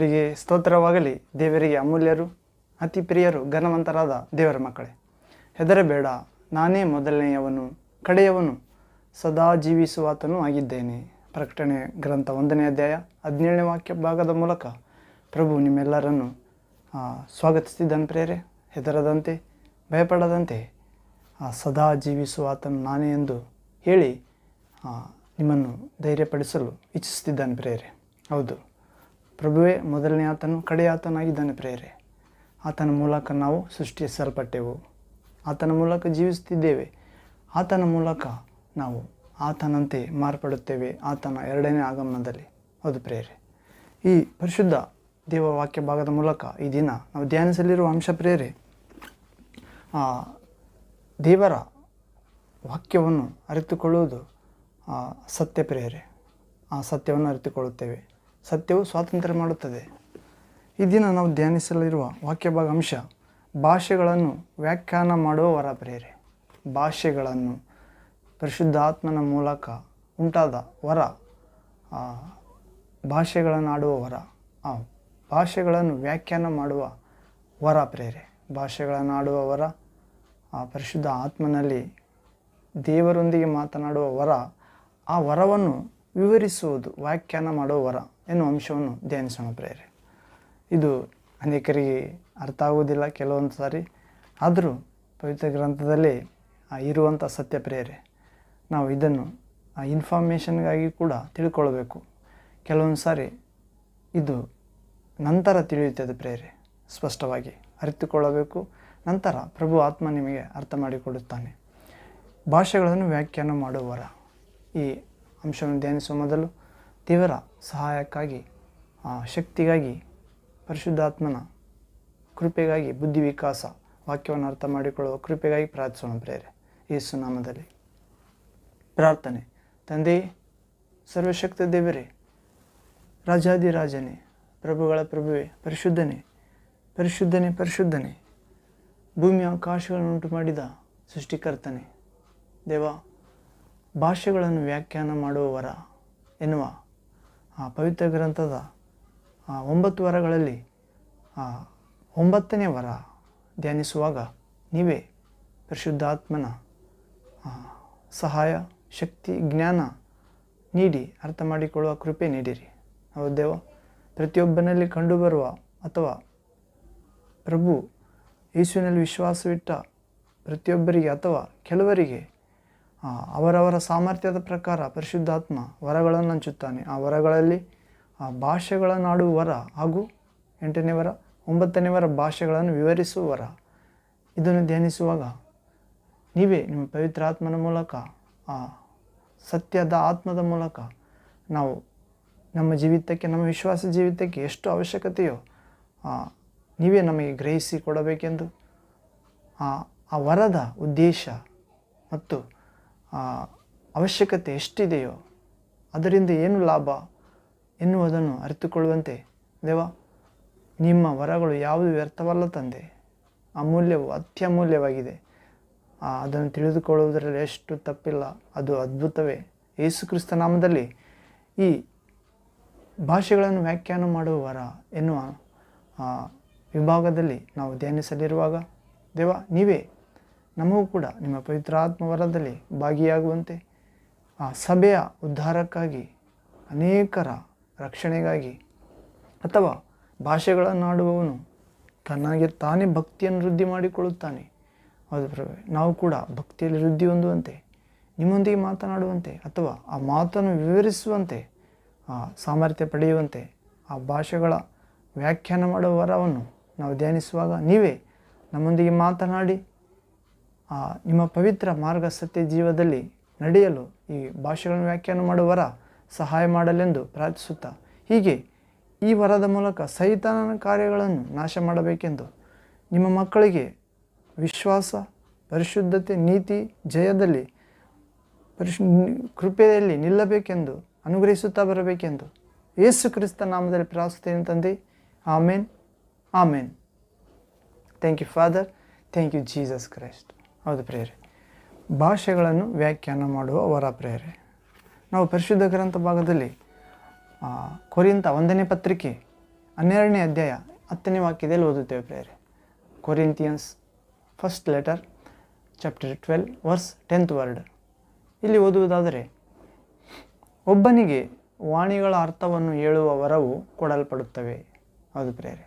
ಅವರಿಗೆ ಸ್ತೋತ್ರವಾಗಲಿ ದೇವರಿಗೆ ಅಮೂಲ್ಯರು ಅತಿ ಪ್ರಿಯರು ಘನವಂತರಾದ ದೇವರ ಮಕ್ಕಳೇ. ಹೆದರಬೇಡ ನಾನೇ ಮೊದಲನೆಯವನು ಕಡೆಯವನು ಸದಾ ಜೀವಿಸುವಾತನೂ ಆಗಿದ್ದೇನೆ. ಪ್ರಕಟಣೆ ಗ್ರಂಥ ಒಂದನೇ ಅಧ್ಯಾಯ ಹದಿನೇಳನೇ ವಾಕ್ಯ ಭಾಗದ ಮೂಲಕ ಪ್ರಭು ನಿಮ್ಮೆಲ್ಲರನ್ನು ಆ, ಸ್ವಾಗತಿಸಿದ್ದನು ಪ್ರೇರೆ ಹೆದರದಂತೆ ಭಯಪಡದಂತೆ ಸದಾ ಜೀವಿಸುವಾತನು ನಾನೇ ಎಂದು ಹೇಳಿ ನಿಮ್ಮನ್ನು ಧೈರ್ಯಪಡಿಸಲು ಇಚ್ಛಿಸ್ತಿದ್ದಾನೆ ಪ್ರೇರೆ ಹೌದು. ಪ್ರಭುವೇ, ಮೊದಲನೇ ಆತನು ಕಡೆಯ ಆತನಾಗಿದ್ದಾನೆ ಪ್ರೇರೆ. ಆತನ ಮೂಲಕ ನಾವು ಸೃಷ್ಟಿಸಲ್ಪಟ್ಟೆವು. ಆತನ ಮೂಲಕ ಜೀವಿಸುತ್ತಿದ್ದೇವೆ. ಆತನ ಮೂಲಕ ನಾವು ಆತನಂತೆ ಮಾರ್ಪಡುತ್ತೇವೆ ಆತನ ಎರಡನೇ ಆಗಮನದಲ್ಲಿ. ಹೌದು ಪ್ರೇರೆ. ಈ ಪರಿಶುದ್ಧ ದೇವವಾಕ್ಯ ಭಾಗದ ಮೂಲಕ ಈ ದಿನ ನಾವು ಧ್ಯಾನಿಸಲಿರುವ ಅಂಶ ಪ್ರೇರೆ ದೇವರ ವಾಕ್ಯವನ್ನು ಅರಿತುಕೊಳ್ಳುವುದು ಸತ್ಯ ಪ್ರೇರೆ. ಆ ಸತ್ಯವನ್ನು ಅರಿತುಕೊಳ್ಳುತ್ತೇವೆ. ಸತ್ಯವು ಸ್ವಾತಂತ್ರ್ಯ ಮಾಡುತ್ತದೆ. ಈ ದಿನ ನಾವು ಧ್ಯಾನಿಸಲಿರುವ ವಾಕ್ಯ ಭಾಗ ಅಂಶ, ಭಾಷೆಗಳನ್ನು ವ್ಯಾಖ್ಯಾನ ಮಾಡುವ ವರ ಪ್ರೇರೆ ಭಾಷೆಗಳನ್ನು ಪರಿಶುದ್ಧಾತ್ಮನ ಮೂಲಕ ಉಂಟಾದ ವರ ಭಾಷೆಗಳನ್ನು ಆಡುವ ವರ ಆ, ಭಾಷೆಗಳನ್ನು ವ್ಯಾಖ್ಯಾನ ಮಾಡುವ ವರ ಪ್ರೇರೆ ಭಾಷೆಗಳನ್ನು ಆಡುವ ವರ, ಆ, ಪರಿಶುದ್ಧ ಆತ್ಮನಲ್ಲಿ ದೇವರೊಂದಿಗೆ ಮಾತನಾಡುವ ವರ, ಆ ವರವನ್ನು ವಿವರಿಸುವುದು, ವ್ಯಾಖ್ಯಾನ ಮಾಡುವ ವರ. ಎನ್ನುವ ಅಂಶವನ್ನು ಧ್ಯಾನಿಸೋಣ ಪ್ರೇರೆ ಇದು ಅನೇಕರಿಗೆ ಅರ್ಥ ಆಗುವುದಿಲ್ಲ ಕೆಲವೊಂದು ಸಾರಿ. ಆದರೂ ಪವಿತ್ರ ಗ್ರಂಥದಲ್ಲಿ ಇರುವಂಥ ಸತ್ಯ ಪ್ರೇರೆ ನಾವು ಇದನ್ನು ಆ ಇನ್ಫಾರ್ಮೇಷನ್ಗಾಗಿ ಕೂಡ ತಿಳ್ಕೊಳ್ಬೇಕು. ಕೆಲವೊಂದು ಸಾರಿ ಇದು ನಂತರ ತಿಳಿಯುತ್ತದೆ ಪ್ರೇರೆ ಸ್ಪಷ್ಟವಾಗಿ ಅರಿತುಕೊಳ್ಳಬೇಕು. ನಂತರ ಪ್ರಭು ಆತ್ಮ ನಿಮಗೆ ಅರ್ಥ ಮಾಡಿಕೊಡುತ್ತಾನೆ. ಭಾಷೆಗಳನ್ನು ವ್ಯಾಖ್ಯಾನ ಮಾಡುವವರ ಈ ಅಂಶವನ್ನು ಧ್ಯಾನಿಸುವ ಮೊದಲು ದೇವರ ಸಹಾಯಕ್ಕಾಗಿ ಆ, ಶಕ್ತಿಗಾಗಿ ಪರಿಶುದ್ಧಾತ್ಮನ ಕೃಪೆಗಾಗಿ ಬುದ್ಧಿ ವಿಕಾಸ ವಾಕ್ಯವನ್ನು ಅರ್ಥ ಮಾಡಿಕೊಳ್ಳುವ ಕೃಪೆಗಾಗಿ ಪ್ರಾರ್ಥಿಸೋಣ ಪ್ರೇರೆ ಯೇಸು ನಾಮದಲ್ಲಿ ಪ್ರಾರ್ಥನೆ. ತಂದೆ ಸರ್ವಶಕ್ತ ದೇವರೇ ರಾಜಾದಿರಾಜನೇ ಪ್ರಭುಗಳ ಪ್ರಭುವೆ ಪರಿಶುದ್ಧನೇ ಪರಿಶುದ್ಧನೇ ಪರಿಶುದ್ಧನೇ ಭೂಮಿ ಅವಕಾಶಗಳನ್ನುಂಟು ಮಾಡಿದ ಸೃಷ್ಟಿಕರ್ತನೆ ದೇವ ಭಾಷೆಗಳನ್ನು ವ್ಯಾಖ್ಯಾನ ಮಾಡುವವರ ಎನ್ನುವ ಆ ಪವಿತ್ರ ಗ್ರಂಥದ ಒಂಬತ್ತು ವರಗಳಲ್ಲಿ ಒಂಬತ್ತನೇ ವರ ಧ್ಯಾನಿಸುವಾಗ ನೀವೇ ಪರಿಶುದ್ಧಾತ್ಮನ ಸಹಾಯ, ಶಕ್ತಿ, ಜ್ಞಾನ ನೀಡಿ ಅರ್ಥ ಮಾಡಿಕೊಳ್ಳುವ ಕೃಪೆ ನೀಡಿರಿ. ಹೌದೇವ ದೇವ, ಪ್ರತಿಯೊಬ್ಬನಲ್ಲಿ ಕಂಡುಬರುವ ಅಥವಾ ಪ್ರಭು ಯೇಸುವಿನಲ್ಲಿ ವಿಶ್ವಾಸವಿಟ್ಟ ಪ್ರತಿಯೊಬ್ಬರಿಗೆ ಅಥವಾ ಕೆಲವರಿಗೆ ಅವರವರ ಸಾಮರ್ಥ್ಯದ ಪ್ರಕಾರ ಪರಿಶುದ್ಧಾತ್ಮ ವರಗಳನ್ನು ಹಂಚುತ್ತಾನೆ. ಆ ವರಗಳಲ್ಲಿ, ಆ ಭಾಷೆಗಳನ್ನಾಡುವ ವರ ಹಾಗೂ ಎಂಟನೇ ವರ, ಒಂಬತ್ತನೇ ವರ ಭಾಷೆಗಳನ್ನು ವಿವರಿಸುವ ವರ. ಇದನ್ನು ಧ್ಯಾನಿಸುವಾಗ ನೀವೇ ನಿಮ್ಮ ಪವಿತ್ರ ಆತ್ಮನ ಮೂಲಕ, ಆ, ಸತ್ಯದ ಆತ್ಮದ ಮೂಲಕ ನಾವು ನಮ್ಮ ಜೀವಿತಕ್ಕೆ, ನಮ್ಮ ವಿಶ್ವಾಸ ಜೀವಿತಕ್ಕೆ ಎಷ್ಟು ಅವಶ್ಯಕತೆಯೋ ನೀವೇ ನಮಗೆ ಗ್ರಹಿಸಿ ಕೊಡಬೇಕೆಂದು ಆ ವರದ ಉದ್ದೇಶ ಮತ್ತು ಅವಶ್ಯಕತೆ ಎಷ್ಟಿದೆಯೋ ಅದರಿಂದ ಏನು ಲಾಭ ಎನ್ನುವುದನ್ನು ಅರಿತುಕೊಳ್ಳುವಂತೆ, ದೇವ, ನಿಮ್ಮ ವರಗಳು ಯಾವುದು ವ್ಯರ್ಥವಲ್ಲ ತಂದೆ. ಅಮೂಲ್ಯವು ಅತ್ಯಮೂಲ್ಯವಾಗಿದೆ. ಅದನ್ನು ತಿಳಿದುಕೊಳ್ಳುವುದರಲ್ಲಿ ಎಷ್ಟು ತಪ್ಪಿಲ್ಲ, ಅದು ಅದ್ಭುತವೇ. ಯೇಸು ಕ್ರಿಸ್ತ ನಾಮದಲ್ಲಿ ಈ ಭಾಷೆಗಳನ್ನು ವ್ಯಾಖ್ಯಾನ ಮಾಡುವ ವರ ಎನ್ನುವ ವಿಭಾಗದಲ್ಲಿ ನಾವು ಧ್ಯಾನಿಸಲಿರುವಾಗ, ದೇವ, ನೀವೇ ನಮಗೂ ಕೂಡ ನಿಮ್ಮ ಪವಿತ್ರಾತ್ಮ ವರದಲ್ಲಿ ಭಾಗಿಯಾಗುವಂತೆ ಆ ಸಭೆಯ ಉದ್ಧಾರಕ್ಕಾಗಿ, ಅನೇಕರ ರಕ್ಷಣೆಗಾಗಿ ಅಥವಾ ಭಾಷೆಗಳನ್ನಾಡುವವನು ತನಗೆ ತಾನೇ ಭಕ್ತಿಯನ್ನು ವೃದ್ಧಿ ಮಾಡಿಕೊಳ್ಳುತ್ತಾನೆ. ಹೌದು ನಾವು ಕೂಡ ಭಕ್ತಿಯಲ್ಲಿ ವೃದ್ಧಿ ಹೊಂದುವಂತೆ, ನಿಮ್ಮೊಂದಿಗೆ ಮಾತನಾಡುವಂತೆ ಅಥವಾ ಆ ಮಾತನ್ನು ವಿವರಿಸುವಂತೆ, ಆ ಸಾಮರ್ಥ್ಯ ಪಡೆಯುವಂತೆ, ಆ ಭಾಷೆಗಳ ವ್ಯಾಖ್ಯಾನ ಮಾಡುವ ವರವನ್ನು ನಾವು ಧ್ಯಾನಿಸುವಾಗ ನೀವೇ ನಮ್ಮೊಂದಿಗೆ ಮಾತನಾಡಿ ನಿಮ್ಮ ಪವಿತ್ರ ಮಾರ್ಗ ಸತ್ಯ ಜೀವದಲ್ಲಿ ನಡೆಯಲು ಈ ಭಾಷೆಗಳನ್ನು ವ್ಯಾಖ್ಯಾನ ಮಾಡುವರ ವರ ಸಹಾಯ ಮಾಡಲೆಂದು ಪ್ರಾರ್ಥಿಸುತ್ತಾ, ಹೀಗೆ ಈ ವರದ ಮೂಲಕ ಸೈತಾನನ ಕಾರ್ಯಗಳನ್ನು ನಾಶ ಮಾಡಬೇಕೆಂದು ನಿಮ್ಮ ಮಕ್ಕಳಿಗೆ ವಿಶ್ವಾಸ, ಪರಿಶುದ್ಧತೆ, ನೀತಿ, ಜಯದಲ್ಲಿ, ಪರಿಶು, ಕೃಪೆಯಲ್ಲಿ ನಿಲ್ಲಬೇಕೆಂದು ಅನುಗ್ರಹಿಸುತ್ತಾ ಬರಬೇಕೆಂದು ಯೇಸು ಕ್ರಿಸ್ತ ನಾಮದಲ್ಲಿ ಪ್ರಾರ್ಥಿಸುತ್ತೇನೆ ತಂದೆ. Amen. Amen. Thank you, father. Thank you, Jesus Christ. ಹೌದು ಪ್ರೇರೆ ಭಾಷೆಗಳನ್ನು ವ್ಯಾಖ್ಯಾನ ಮಾಡುವ ವರ ಪ್ರೇರೆ ನಾವು ಪರಿಶುದ್ಧ ಗ್ರಂಥ ಭಾಗದಲ್ಲಿ ಕೊರಿಂತ ಒಂದನೇ ಪತ್ರಿಕೆ, ಹನ್ನೆರಡನೇ ಅಧ್ಯಾಯ ಹತ್ತನೇ ವಾಕ್ಯದಲ್ಲಿ ಓದುತ್ತೇವೆ ಪ್ರೇರೆ Corinthians first letter, chapter twelve, verse tenth word. ಇಲ್ಲಿ ಓದುವುದಾದರೆ, ಒಬ್ಬನಿಗೆ ವಾಣಿಗಳ ಅರ್ಥವನ್ನು ಹೇಳುವ ವರವು ಕೊಡಲ್ಪಡುತ್ತವೆ. ಹೌದು ಪ್ರೇರೆ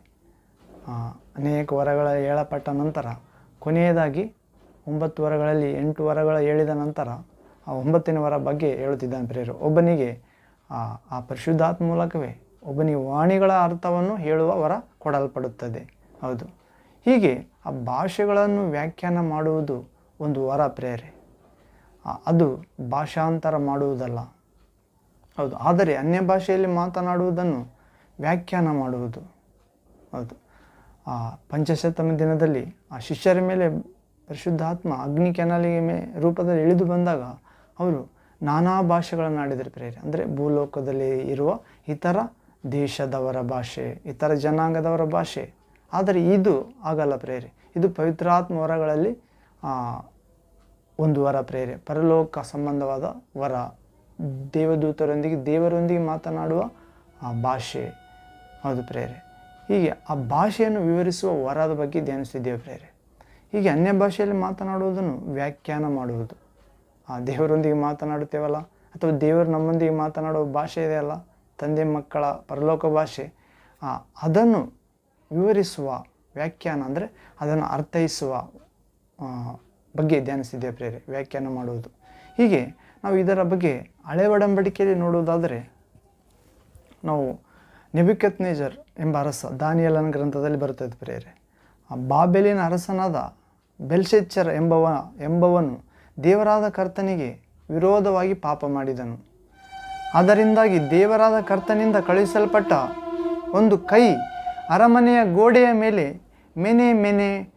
ಅನೇಕ ವರಗಳ ಹೇಳಪಟ್ಟ ನಂತರ ಕೊನೆಯದಾಗಿ ಒಂಬತ್ತು ವರಗಳಲ್ಲಿ, ಎಂಟು ವರಗಳ ಹೇಳಿದ ನಂತರ ಆ ಒಂಬತ್ತನೇ ವರ ಬಗ್ಗೆ ಹೇಳುತ್ತಿದ್ದಾನೆ ಪ್ರೇರು ಒಬ್ಬನಿಗೆ, ಆ ಆ ಪರಿಶುದ್ಧಾತ್ಮ ಮೂಲಕವೇ ಒಬ್ಬನಿಗೆ ವಾಣಿಗಳ ಅರ್ಥವನ್ನು ಹೇಳುವ ವರ ಕೊಡಲ್ಪಡುತ್ತದೆ. ಹೌದು. ಹೀಗೆ ಆ ಭಾಷೆಗಳನ್ನು ವ್ಯಾಖ್ಯಾನ ಮಾಡುವುದು ಒಂದು ವರ ಪ್ರೇರೆ ಅದು ಭಾಷಾಂತರ ಮಾಡುವುದಲ್ಲ. ಹೌದು. ಆದರೆ ಅನ್ಯ ಭಾಷೆಯಲ್ಲಿ ಮಾತನಾಡುವುದನ್ನು ವ್ಯಾಖ್ಯಾನ ಮಾಡುವುದು. ಹೌದು. ಆ ಪಂಚಶತಮ ದಿನದಲ್ಲಿ ಆ ಶಿಷ್ಯರ ಮೇಲೆ ಪರಿಶುದ್ಧಾತ್ಮ ಅಗ್ನಿ ಕೆನಲಿಗೆ ಮೇ ರೂಪದಲ್ಲಿ ಇಳಿದು ಬಂದಾಗ ಅವರು ನಾನಾ ಭಾಷೆಗಳನ್ನು ಆಡಿದರು ಪ್ರೇರಿ ಅಂದರೆ ಭೂಲೋಕದಲ್ಲಿ ಇರುವ ಇತರ ದೇಶದವರ ಭಾಷೆ, ಇತರ ಜನಾಂಗದವರ ಭಾಷೆ. ಆದರೆ ಇದು ಆಗಲ್ಲ ಪ್ರೇರಿ. ಇದು ಪವಿತ್ರಾತ್ಮ ವರಗಳಲ್ಲಿ ಒಂದು ವರ ಪ್ರೇರೆ. ಪರಲೋಕ ಸಂಬಂಧವಾದ ವರ. ದೇವದೂತರೊಂದಿಗೆ, ದೇವರೊಂದಿಗೆ ಮಾತನಾಡುವ, ಆ, ಭಾಷೆ. ಹೌದು ಪ್ರೇರೆ. ಹೀಗೆ ಆ ಭಾಷೆಯನ್ನು ವಿವರಿಸುವ ವರದ ಬಗ್ಗೆ ಧ್ಯಾನಿಸಿದ್ದೇವೆ ಪ್ರೇರೆ. ಹೀಗೆ ಅನ್ಯ ಭಾಷೆಯಲ್ಲಿ ಮಾತನಾಡುವುದನ್ನು ವ್ಯಾಖ್ಯಾನ ಮಾಡುವುದು. ಆ ದೇವರೊಂದಿಗೆ ಮಾತನಾಡುತ್ತೇವಲ್ಲ? ಅಥವಾ ದೇವರು ನಮ್ಮೊಂದಿಗೆ ಮಾತನಾಡುವ ಭಾಷೆ ಇದೆಯಲ್ಲ ತಂದೆ ಮಕ್ಕಳ ಪರಲೋಕ ಭಾಷೆ. ಅದನ್ನು ವಿವರಿಸುವ ವ್ಯಾಖ್ಯಾನ ಅಂದರೆ ಅದನ್ನು ಅರ್ಥೈಸುವ ಬಗ್ಗೆ ಧ್ಯಾನಿಸಿದ್ದೆ ಪ್ರೇರೆ ವ್ಯಾಖ್ಯಾನ ಮಾಡುವುದು. ಹೀಗೆ ನಾವು ಇದರ ಬಗ್ಗೆ ಹಳೆ ಒಡಂಬಡಿಕೆಯಲ್ಲಿ ನೋಡುವುದಾದರೆ, ನಾವು ನೆಬಿಕತ್ ನೇಜರ್ ಎಂಬ ಅರಸ ದಾನಿಯಲನ್ ಗ್ರಂಥದಲ್ಲಿ ಬರುತ್ತದೆ ಪ್ರೇರೆ ಆ ಬಾಬೆಲಿನ ಅರಸನಾದ ಬೆಲ್ಶೆಚ್ಚರ್ ಎಂಬವ ಎಂಬವನು ದೇವರಾದ ಕರ್ತನಿಗೆ ವಿರೋಧವಾಗಿ ಪಾಪ ಮಾಡಿದನು. ಅದರಿಂದಾಗಿ ದೇವರಾದ ಕರ್ತನಿಂದ ಕಳುಹಿಸಲ್ಪಟ್ಟ ಒಂದು ಕೈ ಅರಮನೆಯ ಗೋಡೆಯ ಮೇಲೆ ಮೆನೆ ಮೆನೆ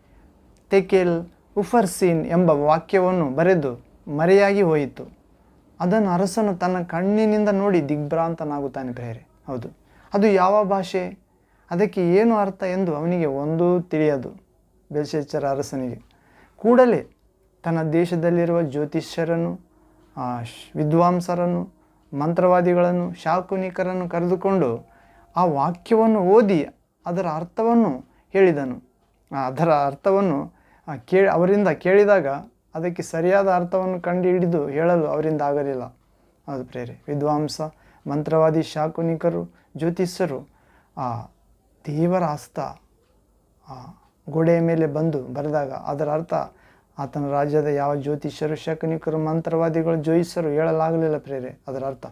ತೆಕೆಲ್ ಉಫರ್ಸೀನ್ ಎಂಬ ವಾಕ್ಯವನ್ನು ಬರೆದು ಮರೆಯಾಗಿ ಹೋಯಿತು. ಅದನ್ನು ಅರಸನು ತನ್ನ ಕಣ್ಣಿನಿಂದ ನೋಡಿ ದಿಗ್ಭ್ರಾಂತನಾಗುತ್ತಾನೆ ಪ್ರೇರೆ ಹೌದು. ಅದು ಯಾವ ಭಾಷೆ? ಅದಕ್ಕೆ ಏನು ಅರ್ಥ ಎಂದು ಅವನಿಗೆ ಒಂದೂ ತಿಳಿಯದು. ಬೆಲ್ಶೆಚ್ಚರ ಅರಸನಿಗೆ. ಕೂಡಲೇ ತನ್ನ ದೇಶದಲ್ಲಿರುವ ಜ್ಯೋತಿಷ್ಯರನ್ನು ವಿದ್ವಾಂಸರನ್ನು, ಮಂತ್ರವಾದಿಗಳನ್ನು, ಶಾಕುನಿಕರನ್ನು ಕರೆದುಕೊಂಡು ಆ ವಾಕ್ಯವನ್ನು ಓದಿ ಅದರ ಅರ್ಥವನ್ನು ಹೇಳಿದನು. ಅದರ ಅರ್ಥವನ್ನು ಕೇ, ಅವರಿಂದ ಕೇಳಿದಾಗ ಅದಕ್ಕೆ ಸರಿಯಾದ ಅರ್ಥವನ್ನು ಕಂಡುಹಿಡಿದು ಹೇಳಲು ಅವರಿಂದ ಆಗಲಿಲ್ಲ. ಅದು ಪ್ರೇರೆ ವಿದ್ವಾಂಸ, ಮಂತ್ರವಾದಿ, ಶಾಕುನಿಕರು, ಜ್ಯೋತಿಷ್ಯರು, ಆ ದೇವರ ಆ ಗೋಡೆಯ ಮೇಲೆ ಬಂದು ಬರೆದಾಗ ಅದರ ಅರ್ಥ, ಆತನ ರಾಜ್ಯದ ಯಾವ ಜ್ಯೋತಿಷ್ಯರು, ಶಕನಿಕರು, ಮಂತ್ರವಾದಿಗಳು ಜೋಯಿಸರು ಹೇಳಲಾಗಲಿಲ್ಲ ಪ್ರೇರೆ, ಅದರ ಅರ್ಥ.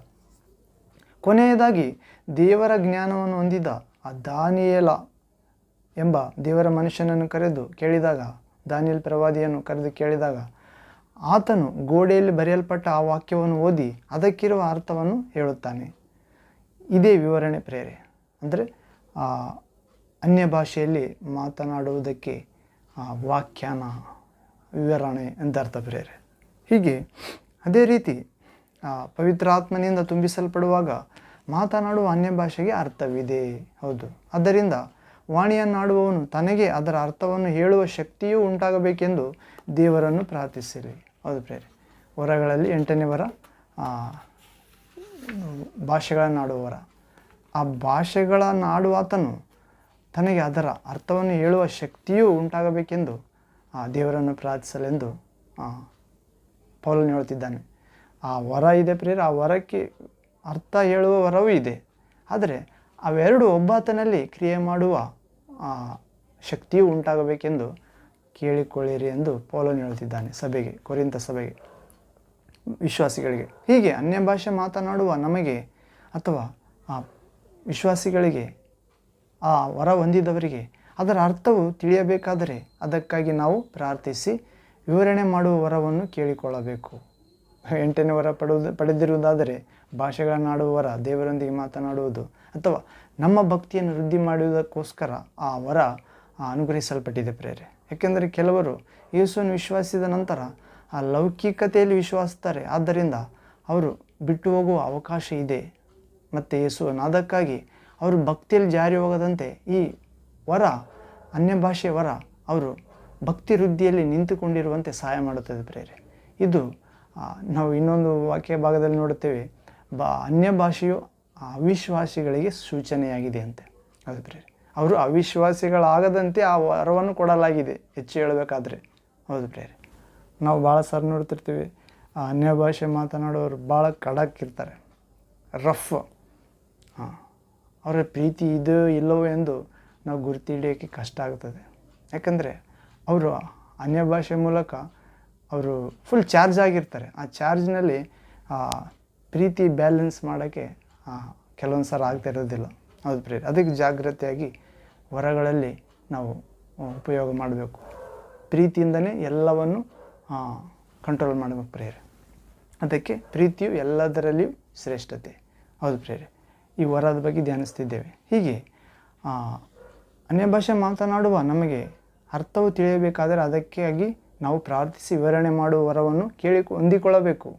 ಕೊನೆಯದಾಗಿ, ದೇವರ ಜ್ಞಾನವನ್ನು ಹೊಂದಿದ ಆ ದಾನಿಯೇಲ ಎಂಬ ದೇವರ ಮನುಷ್ಯನನ್ನು ಕರೆದು ಕೇಳಿದಾಗ, ದಾನಿಯಲ್ ಪ್ರವಾದಿಯನ್ನು ಕರೆದು ಕೇಳಿದಾಗ, ಆತನು ಗೋಡೆಯಲ್ಲಿ ಬರೆಯಲ್ಪಟ್ಟ ಆ ವಾಕ್ಯವನ್ನು ಓದಿ ಅದಕ್ಕಿರುವ ಅರ್ಥವನ್ನು ಹೇಳುತ್ತಾನೆ. ಇದೇ ವಿವರಣೆ ಪ್ರೇರೆ. ಅಂದರೆ ಅನ್ಯ ಭಾಷೆಯಲ್ಲಿ ಮಾತನಾಡುವುದಕ್ಕೆ ಆ, ವ್ಯಾಖ್ಯಾನ ವಿವರಣೆ ಅಂತ ಅರ್ಥ ಪ್ರೇರೆ ಹೀಗೆ ಅದೇ ರೀತಿ ಪವಿತ್ರಾತ್ಮನಿಂದ ತುಂಬಿಸಲ್ಪಡುವಾಗ ಮಾತನಾಡುವ ಅನ್ಯ ಭಾಷೆಗೆ ಅರ್ಥವಿದೆ. ಹೌದು. ಆದ್ದರಿಂದ ವಾಣಿಯನ್ನಾಡುವವನು ತನಗೆ ಅದರ ಅರ್ಥವನ್ನು ಹೇಳುವ ಶಕ್ತಿಯೂ ಉಂಟಾಗಬೇಕೆಂದು ದೇವರನ್ನು ಪ್ರಾರ್ಥಿಸಿರಿ. ಹೌದು ಪ್ರೇರೆ ವರಗಳಲ್ಲಿ ಎಂಟನೇ ವರ ಭಾಷೆಗಳನ್ನಾಡುವವರ. ಆ ಭಾಷೆಗಳನ್ನಾಡುವ ಆತನು ತನಗೆ ಅದರ ಅರ್ಥವನ್ನು ಹೇಳುವ ಶಕ್ತಿಯೂ ಉಂಟಾಗಬೇಕೆಂದು ಆ ದೇವರನ್ನು ಪ್ರಾರ್ಥಿಸಲೆಂದು ಆ, ಹೇಳುತ್ತಿದ್ದಾನೆ. ಆ ವರ ಇದೆ ಪ್ರೇರ ಆ ವರಕ್ಕೆ ಅರ್ಥ ಹೇಳುವ ವರವೂ ಇದೆ. ಆದರೆ ಅವೆರಡು ಒಬ್ಬಾತನಲ್ಲಿ ಕ್ರಿಯೆ ಮಾಡುವ ಶಕ್ತಿಯೂ ಉಂಟಾಗಬೇಕೆಂದು ಕೇಳಿಕೊಳ್ಳಿರಿ ಎಂದು ಪೌಲನು ಹೇಳ್ತಿದ್ದಾನೆ ಸಭೆಗೆ ಕೊರಿಂತ ಸಭೆಗೆ ವಿಶ್ವಾಸಿಗಳಿಗೆ. ಹೀಗೆ ಅನ್ಯ ಭಾಷೆ ಮಾತನಾಡುವ ನಮಗೆ ಅಥವಾ ಆ ವಿಶ್ವಾಸಿಗಳಿಗೆ ಆ ವರ ಹೊಂದಿದವರಿಗೆ ಅದರ ಅರ್ಥವು ತಿಳಿಯಬೇಕಾದರೆ ಅದಕ್ಕಾಗಿ ನಾವು ಪ್ರಾರ್ಥಿಸಿ ವಿವರಣೆ ಮಾಡುವ ವರವನ್ನು ಕೇಳಿಕೊಳ್ಳಬೇಕು. ಎಂಟನೇ ವರ ಪಡುವುದು ಪಡೆದಿರುವುದಾದರೆ ಭಾಷೆಗಳನ್ನಾಡುವ ವರ, ದೇವರೊಂದಿಗೆ ಮಾತನಾಡುವುದು ಅಥವಾ ನಮ್ಮ ಭಕ್ತಿಯನ್ನು ವೃದ್ಧಿ ಮಾಡುವುದಕ್ಕೋಸ್ಕರ ಆ ವರ ಅನುಗ್ರಹಿಸಲ್ಪಟ್ಟಿದೆ ಪ್ರೇರೆ. ಯಾಕೆಂದರೆ ಕೆಲವರು ಯೇಸುವನ್ನು ವಿಶ್ವಾಸಿದ ನಂತರ ಆ ಲೌಕಿಕತೆಯಲ್ಲಿ ವಿಶ್ವಾಸಿಸ್ತಾರೆ ಆದ್ದರಿಂದ ಅವರು ಬಿಟ್ಟು ಹೋಗುವ ಅವಕಾಶ ಇದೆ. ಮತ್ತು ಯೇಸುವನ್ನು ಅದಕ್ಕಾಗಿ ಅವರು ಭಕ್ತಿಯಲ್ಲಿ ಜಾರಿ ಹೋಗದಂತೆ ಈ ವರ, ಅನ್ಯ ಭಾಷೆಯ ವರ ಅವರು ಭಕ್ತಿ ವೃದ್ಧಿಯಲ್ಲಿ ನಿಂತುಕೊಂಡಿರುವಂತೆ ಸಹಾಯ ಮಾಡುತ್ತದೆ ಪ್ರೇರೆ. ಇದು ನಾವು ಇನ್ನೊಂದು ವಾಕ್ಯ ಭಾಗದಲ್ಲಿ ನೋಡುತ್ತೇವೆ. ಬ, ಅನ್ಯ ಭಾಷೆಯು ಅವಿಶ್ವಾಸಿಗಳಿಗೆ ಸೂಚನೆಯಾಗಿದೆ ಅಂತೆ. ಹೌದು ಪ್ರೇರೆ. ಅವರು ಅವಿಶ್ವಾಸಿಗಳಾಗದಂತೆ ಆ ವರವನ್ನು ಕೊಡಲಾಗಿದೆ. ಹೆಚ್ಚು ಹೇಳಬೇಕಾದ್ರೆ. ಹೌದು ಪ್ರೇರೆ. ನಾವು ಭಾಳ ಸರ್ ನೋಡ್ತಿರ್ತೀವಿ. ಅನ್ಯ ಭಾಷೆ ಮಾತನಾಡೋರು ಭಾಳ ಖಡಕ್ ಇರ್ತಾರೆ. ರಫ್. ಅವರ ಪ್ರೀತಿ ಇದು ಇಲ್ಲವೋ ಎಂದು ನಾವು ಗುರುತು ಹಿಡಿಯೋಕ್ಕೆ ಕಷ್ಟ ಆಗ್ತದೆ. ಯಾಕಂದರೆ ಅವರು ಅನ್ಯ ಭಾಷೆ ಮೂಲಕ ಅವರು ಫುಲ್ ಚಾರ್ಜ್ ಆಗಿರ್ತಾರೆ. ಆ ಚಾರ್ಜ್ನಲ್ಲಿ ಪ್ರೀತಿ ಬ್ಯಾಲೆನ್ಸ್ ಮಾಡೋಕ್ಕೆ ಕೆಲವೊಂದು ಸಲ ಆಗ್ತಾ ಇರೋದಿಲ್ಲ. ಹೌದು ಪ್ರೇರಿ ಅದಕ್ಕೆ ಜಾಗ್ರತೆಯಾಗಿ ವರಗಳಲ್ಲಿ ನಾವು ಉಪಯೋಗ ಮಾಡಬೇಕು. ಪ್ರೀತಿಯಿಂದನೇ ಎಲ್ಲವನ್ನು ಕಂಟ್ರೋಲ್ ಮಾಡಬೇಕು ಪ್ರೇರೆ ಅದಕ್ಕೆ ಪ್ರೀತಿಯು ಎಲ್ಲದರಲ್ಲಿಯೂ ಶ್ರೇಷ್ಠತೆ. ಹೌದು ಪ್ರೇರೆ ಈ ವರದ ಬಗ್ಗೆ ಧ್ಯಾನಿಸ್ತಿದ್ದೇವೆ. ಹೀಗೆ ಅನ್ಯ ಭಾಷೆ ಮಾತನಾಡುವ ನಮಗೆ ಅರ್ಥವು ತಿಳಿಯಬೇಕಾದರೆ ಅದಕ್ಕಾಗಿ ನಾವು ಪ್ರಾರ್ಥಿಸಿ ವಿವರಣೆ ಮಾಡುವ ವರವನ್ನು ಕೇಳಿ ಹೊಂದಿಕೊಳ್ಳಬೇಕು.